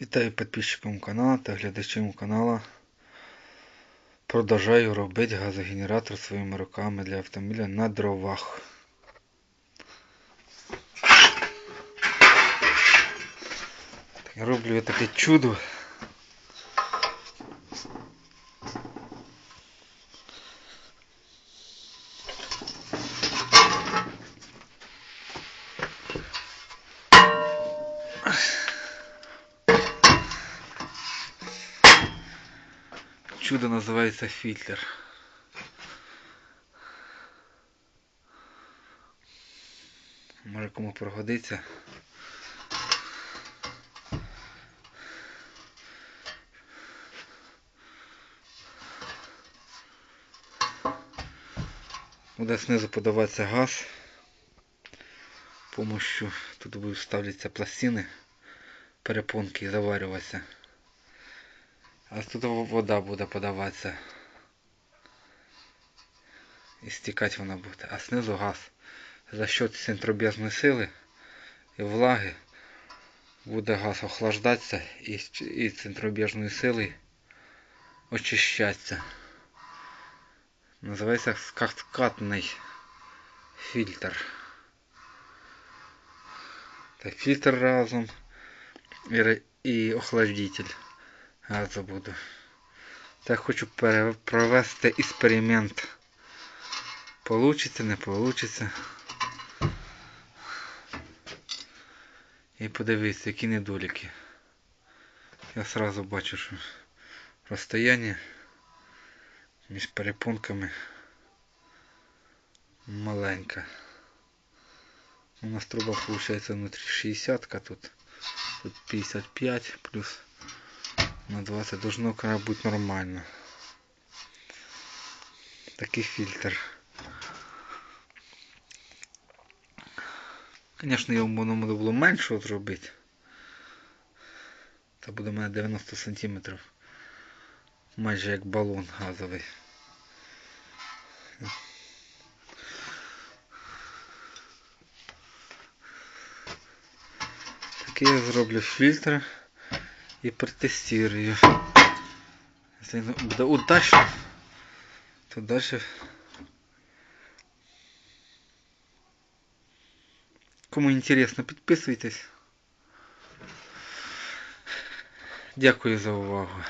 Вітаю підписчикам каналу та глядачам каналу. Продовжую робити газогенератор своїми руками для автомобіля на дровах. Так, Роблю я таке чудо. Чудо називається фільтр. Може кому пригодиться. Буде знизу подаватися газ. Помощью тут ставляться пластини, перепонки і заварюватися. А тут вода буде подаватися. І стікати вона буде. А знизу газ. За счет центробіжної сили і влаги буде газ охлаждатися і, і центробіжної сили очищатися. Називається каскадний фільтр. Так, фільтр разом і охлаждитель газу буду. Так хочу провести експеримент. Получиться, не получиться. І подивитися, які недоліки. Я сразу бачу, що розстояння між перепонками маленьке. У нас труба виходить внутрі 60, тут, тут 55 плюс на 20 должно бути нормально. Такий фільтр. Звісно, його воно було менше зробити. Це буде у мене 90 см. Майже як балон газовий. Такий я зроблю фільтр і протестирую. Если буде удачно, то далі Кому интересно, підписуйтесь. Дякую за увагу.